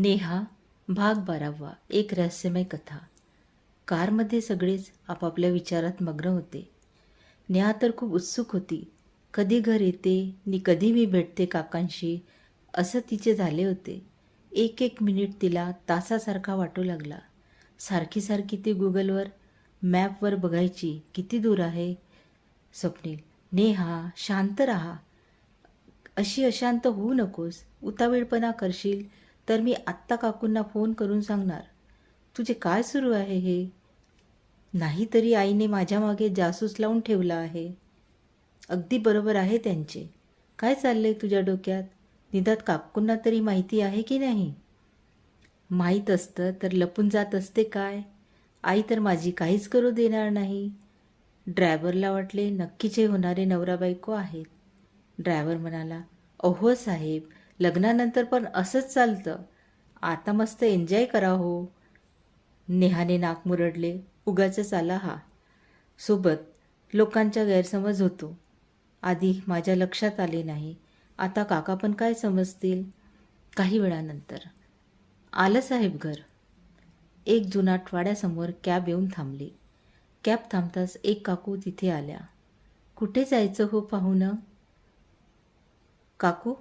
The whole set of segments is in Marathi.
नेहा भाग बारावा एक रहस्यमय कथा. कारमध्ये सगळेच आपापल्या विचारात मग्न होते. नेहा तर खूप उत्सुक होती. कधी घर येते नि कधी मी भेटते काकांशी असं तिचे झाले होते. एक एक मिनिट तिला तासासारखा वाटू लागला. सारखी सारखी ती गुगलवर मॅपवर बघायची किती दूर आहे? स्वप्नील नेहा शांत राहा. अशी अशांत होऊ नकोस. उतावीळपणा करशील. तर मी आत्ता काकूंना फोन करून सांगणार. तुझे काय सुरू आहे हे? नाहीतरी आईने माझ्या मागे जासूस लावून ठेवला आहे. अगदी बरोबर आहे त्यांचे. काय चाललंय तुझ्या डोक्यात? निदात काकूंना तरी माहिती आहे की नाही? माहीत असतं तर लपून जात असते काय? आई तर माझी काहीच करू देणार नाही. ड्रायव्हरला वाटले नक्कीच हे होणारे नवरा बायको आहेत. ड्रायव्हर म्हणाला अहो साहेब लग्नानंतर पण असंच चालतं. आता मस्त एन्जॉय करा हो. नेहाने नाक मुरडले. उगाच आला हा. सोबत लोकांचा गैरसमज होतो. आधी माझ्या लक्षात आले नाही. आता काका पण काय समजतील? काही वेळानंतर. आलं साहेब घर. एक जुनाटवाड्यासमोर कॅब येऊन थांबली. कॅब थांबताच एक काकू तिथे आल्या. कुठे जायचं हो पाहुणं काकू?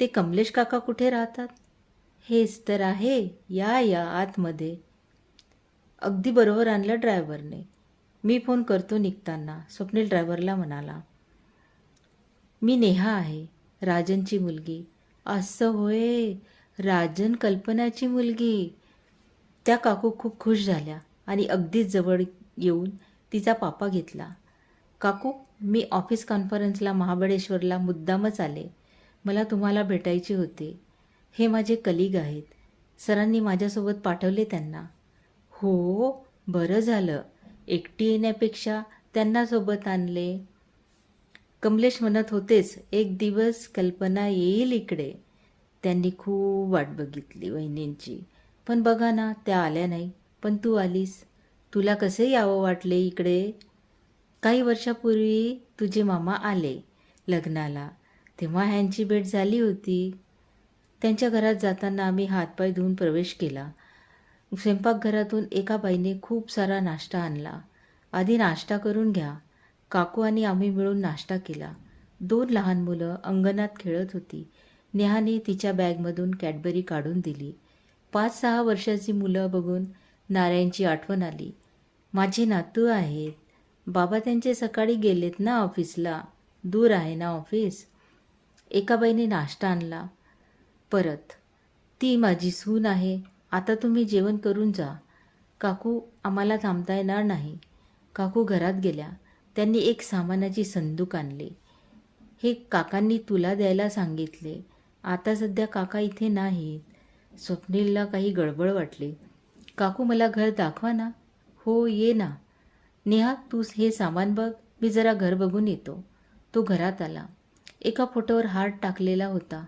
ते कमलेश काका कुठे राहतात? हेच तर आहे या या आतमध्ये. अगदी बरोबर आणलं ड्रायव्हरने. मी फोन करतो निघताना स्वप्नील ड्रायव्हरला म्हणाला. मी नेहा आहे राजनची मुलगी. असं होय राजन कल्पनाची मुलगी. त्या काकू खूप खुश झाल्या आणि अगदीच जवळ येऊन तिचा पापा घेतला. काकू मी ऑफिस कॉन्फरन्सला महाबळेश्वरला मुद्दामच आले. मला तुम्हाला भेटायचे होते. हे माझे कलिग आहेत. सरांनी माझ्यासोबत पाठवले त्यांना. हो बरं झालं. एकटी येण्यापेक्षा त्यांना सोबत आणले. कमलेश म्हणत होतेच एक दिवस कल्पना येईल इकडे. त्यांनी खूप वाट बघितली वहिनींची. पण बघा ना त्या आल्या नाही. पण तू आलीस. तुला कसे यावं वाटले इकडे? काही वर्षापूर्वी तुझे मामा आले लग्नाला. तेव्हा ह्यांची भेट झाली होती. त्यांच्या घरात जाताना आम्ही हातपाय धुवून प्रवेश केला. स्वयंपाकघरातून एका बाईने खूप सारा नाश्ता आणला. आधी नाश्ता करून घ्या. काकू आणि आम्ही मिळून नाश्ता केला. दोन लहान मुलं अंगणात खेळत होती. नेहाने तिच्या बॅगमधून कॅडबरी काढून दिली. पाच सहा वर्षाची मुलं बघून नारायणची आठवण आली. माझे नातू आहेत. बाबा त्यांचे सकाळी गेलेत ना ऑफिसला. दूर आहे ना ऑफिस? एका बाईने नाश्ता आणला. परत ती माझी सून आहे आता तुम्ही जेवण करून जा. काकू आम्हाला थांबता येणार नाही. काकू घरात गेल्या. त्यांनी एक सामानाची संदूक आणली. हे काकांनी तुला द्यायला सांगितले. आता सध्या काका इथे नाहीत. स्वप्नीलला काही गडबड वाटली. काकू मला घर दाखवा ना. हो ये ना. नेहा तूच हे सामान बघ. मी जरा घर बघून येतो. तो घरात आला. एका फोटोवर हात टाकलेला होता.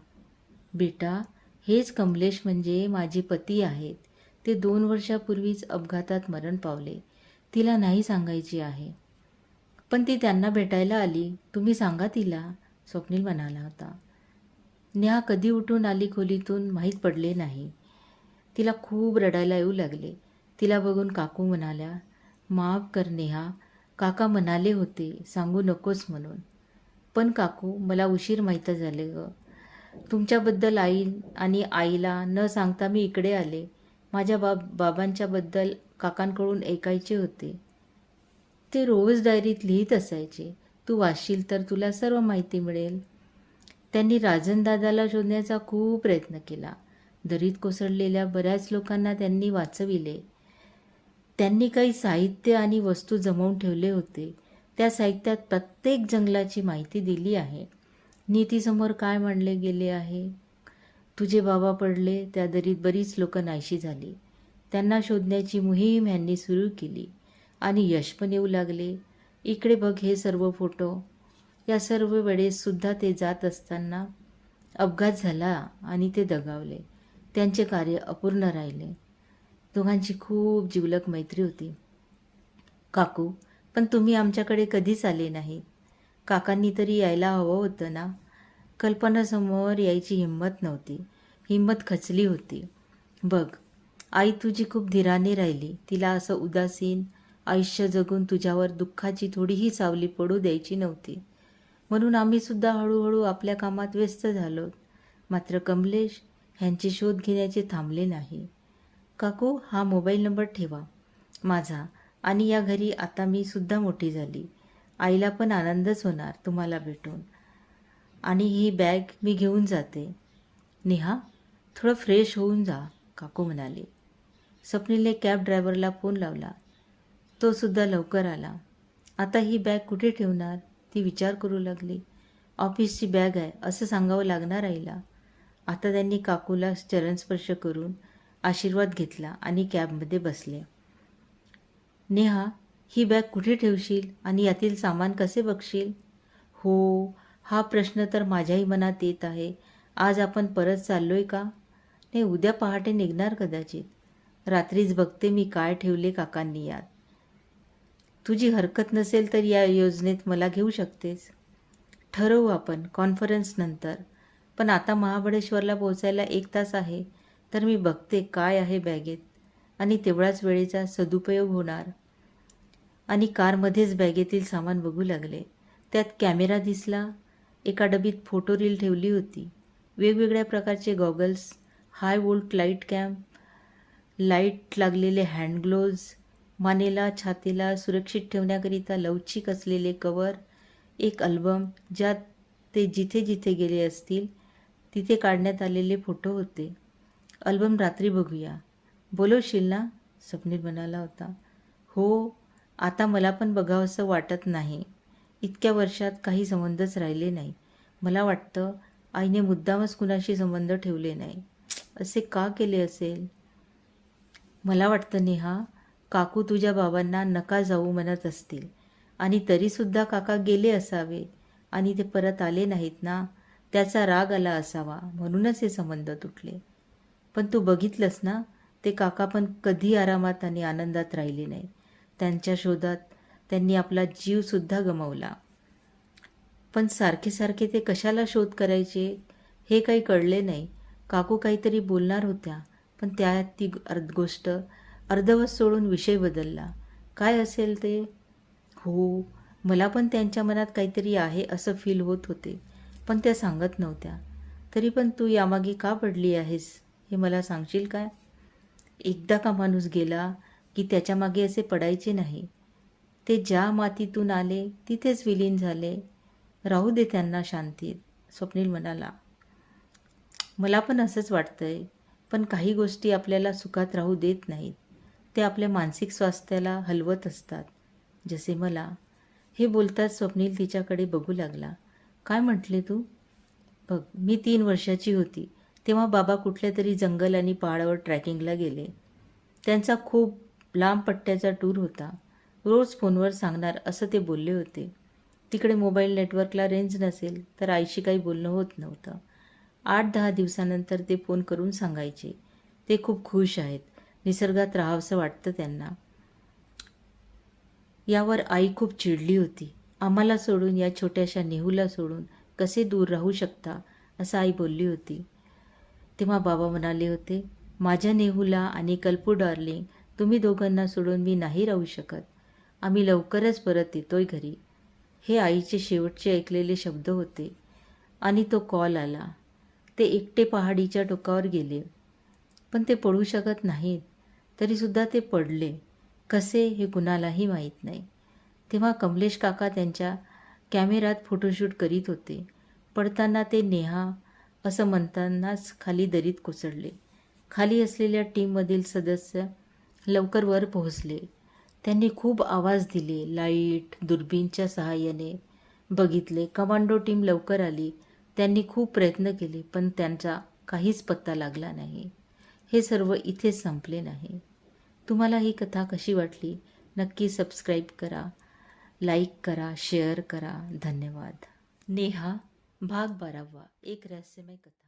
बेटा हेच कमलेश म्हणजे माझे पती आहेत. ते दोन वर्षापूर्वीच अपघातात मरण पावले. तिला नाही सांगायची आहे. पण ती त्यांना भेटायला आली. तुम्ही सांगा तिला स्वप्नील म्हणाला होता. नेहा कधी उठून आली खोलीतून माहीत पडले नाही. तिला खूप रडायला येऊ लागले. तिला बघून काकू म्हणाल्या माफ कर नेहा. काका म्हणाले होते सांगू नकोस म्हणून. पण काकू मला उशीर माहीत झाले ग. तुमच्याबद्दल आई आणि आईला न सांगता मी इकडे आले. माझ्या बाब बाबांच्याबद्दल काकांकडून ऐकायचे होते. ते रोज डायरीत लिहित असायचे. तू वाचशील तर तुला सर्व माहिती मिळेल. त्यांनी राजनदादाला शोधण्याचा खूप प्रयत्न केला. दरीत कोसळलेल्या बऱ्याच लोकांना त्यांनी वाचविले. त्यांनी काही साहित्य आणि वस्तू जमवून ठेवले होते. त्या साहित्यात प्रत्येक जंगलाची माहिती दिली आहे. नीतीसमोर काय मांडले गेले आहे? तुझे बाबा पडले त्या दरीत बरीच लोकं नाहीशी झाली. त्यांना शोधण्याची मोहीम यांनी सुरू केली. आणि यश पण येऊ लागले. इकडे बघ हे सर्व फोटो. या सर्व वेळेससुद्धा ते जात असताना अपघात झाला आणि ते दगावले. त्यांचे कार्य अपूर्ण राहिले. दोघांची खूप जिवलक मैत्री होती. काकू पण तुम्ही आमच्याकडे कधीच आले नाही. काकांनी तरी यायला हवं होतं ना. कल्पनासमोर यायची हिंमत नव्हती. हिंमत खचली होती. बघ आई तुझी खूप धीराने राहिली. तिला असं उदासीन आयुष्य जगून तुझ्यावर दुःखाची थोडीही सावली पडू द्यायची नव्हती. म्हणून आम्ही सुद्धा हळूहळू आपल्या कामात व्यस्त झालो. मात्र कमलेश ह्यांचे शोध घेण्याचे थांबले नाही. काकू हा मोबाईल नंबर ठेवा. माझा. आणि या घरी आता मी सुद्धा मोठी झाली. आईला पण आनंदच होणार तुम्हाला भेटून. आणि ही बॅग मी घेऊन जाते. नेहा थोडं फ्रेश होऊन जा काकू म्हणाले. स्वप्नीलने कॅब ड्रायव्हरला फोन लावला. तो सुद्धा लवकर आला. आता ही बॅग कुठे ठेवणार? ती विचार करू लागली. ऑफिसची बॅग आहे असं सांगावं लागणार आईला. आता त्यांनी काकूला चरणस्पर्श करून आशीर्वाद घेतला आणि कॅबमध्ये बसले. नेहा ही बॅग कुठे ठेवशील आणि यातील सामान कसे बघशील? हो हा प्रश्न तर माझ्याही मनात येत आहे. आज आपण परत चाललो आहे का? नाही उद्या पहाटे निघणार कदाचित. रात्रीच बघते मी काय ठेवले काकांनी यात. तुझी हरकत नसेल तर या योजनेत मला घेऊ शकतेस. ठरवू आपण कॉन्फरन्स नंतर. पण आता महाबळेश्वरला पोहोचायला एक तास आहे. तर मी बघते काय आहे बॅगेत. आणि तेवढाच वेळेचा सदुपयोग होणार. आणि कारमध्येच बॅगेतील सामान बघू लागले. त्यात कॅमेरा दिसला. एका डबीत फोटो रील ठेवली होती. वेगवेगळ्या प्रकारचे goggles high volt light camp light लागलेले हँड ग्लोव्ज मानेला छातीला सुरक्षित ठेवण्याकरिता लवचिक असलेले कवर एक अल्बम ज्यात ते जिथे जिथे गेले असतील तिथे काढण्यात आलेले फोटो होते. अल्बम रात्री बघूया. बोलवशील ना स्वप्नील म्हणाला होता. हो आता मला पण बघावंसं वाटत नाही. इतक्या वर्षात काही संबंधच राहिले नाही. मला वाटतं आईने मुद्दामच कुणाशी संबंध ठेवले नाही. असे का केले असेल? मला वाटतं नेहा काकू तुझ्या बाबांना नका जाऊ म्हणत असतील. आणि तरीसुद्धा काका गेले असावे. आणि ते परत आले नाहीत ना त्याचा राग आला असावा. म्हणूनच हे संबंध तुटले. पण तू बघितलंस ना ते काका पण कधी आरामात आणि आनंदात राहिले नाही त्यांच्या शोधात त्यांनी आपला जीवसुद्धा गमावला. पण सारखे सारखे ते कशाला शोध करायचे हे काही कळले नाही. काकू काहीतरी बोलणार होत्या पण त्यात ती अर्ध गोष्ट अर्धवस सोडून विषय बदलला. काय असेल ते? हो मला पण त्यांच्या मनात काहीतरी आहे असं फील होत होते पण त्या सांगत नव्हत्या. तरी पण तू यामागे का पडली आहेस? हे मला सांगशील काय? एकदा का माणूस गेला की त्याच्यामागे असे पडायचे नाही. ते ज्या मातीतून आले तिथेच विलीन झाले. राहू दे त्यांना शांतीत स्वप्नील म्हणाला. मला पण असंच वाटतंय पण काही गोष्टी आपल्याला सुखात राहू देत नाहीत. ते आपल्या मानसिक स्वास्थ्याला हलवत असतात. जसे मला. हे बोलताच स्वप्नील तिच्याकडे बघू लागला. काय म्हटले तू? बघ मी तीन वर्षाची होती. तेव्हा बाबा कुठल्या तरी जंगल आणि पहाडावर ट्रॅकिंगला गेले. त्यांचा खूप लांब पट्ट्याचा टूर होता. रोज फोनवर सांगणार असं ते बोलले होते. तिकडे मोबाईल नेटवर्कला रेंज नसेल तर आईशी काही बोलणं होत नव्हतं. आठ दहा दिवसानंतर ते फोन करून सांगायचे. ते खूप खुश आहेत. निसर्गात राहावंसं वाटतं त्यांना. यावर आई खूप चिडली होती. आम्हाला सोडून या छोट्याशा नेहूला सोडून कसे दूर राहू शकता असं आई बोलली होती. तेव्हा बाबा म्हणाले होते माझ्या नेहूला आणि कल्पू डार्लिंग तुम्ही दोघांना सोडून मी नाही राहू शकत. आम्ही लवकरच परत येतोय घरी. हे आईचे शेवटचे ऐकलेले शब्द होते आणि तो कॉल आला. ते एकटे पहाडीच्या टोकावर गेले. पण ते पडू शकत नाहीत तरीसुद्धा ते पडले. कसे हे कुणालाही माहीत नाही. तेव्हा कमलेश काका त्यांच्या कॅमेरात फोटोशूट करीत होते. पडताना ते नेहा असं म्हणतानाच खाली दरीत कोसळले. खाली असलेल्या टीममधील सदस्य लवकर वर पोहोचले. त्यांनी खूप आवाज दिले. लाइट दुर्बीनच्या सहाय्याने बघितले. कमांडो टीम लवकर आली. त्यांनी खूप प्रयत्न केले पण त्यांचा काहीच पत्ता लागला नाही. हे सर्व इथेच संपले नाही. तुम्हाला ही कथा कशी वाटली? नक्की सबस्क्राईब करा लाईक करा शेअर करा. धन्यवाद. नेहा भाग बारावा एक रहस्यमय कथा.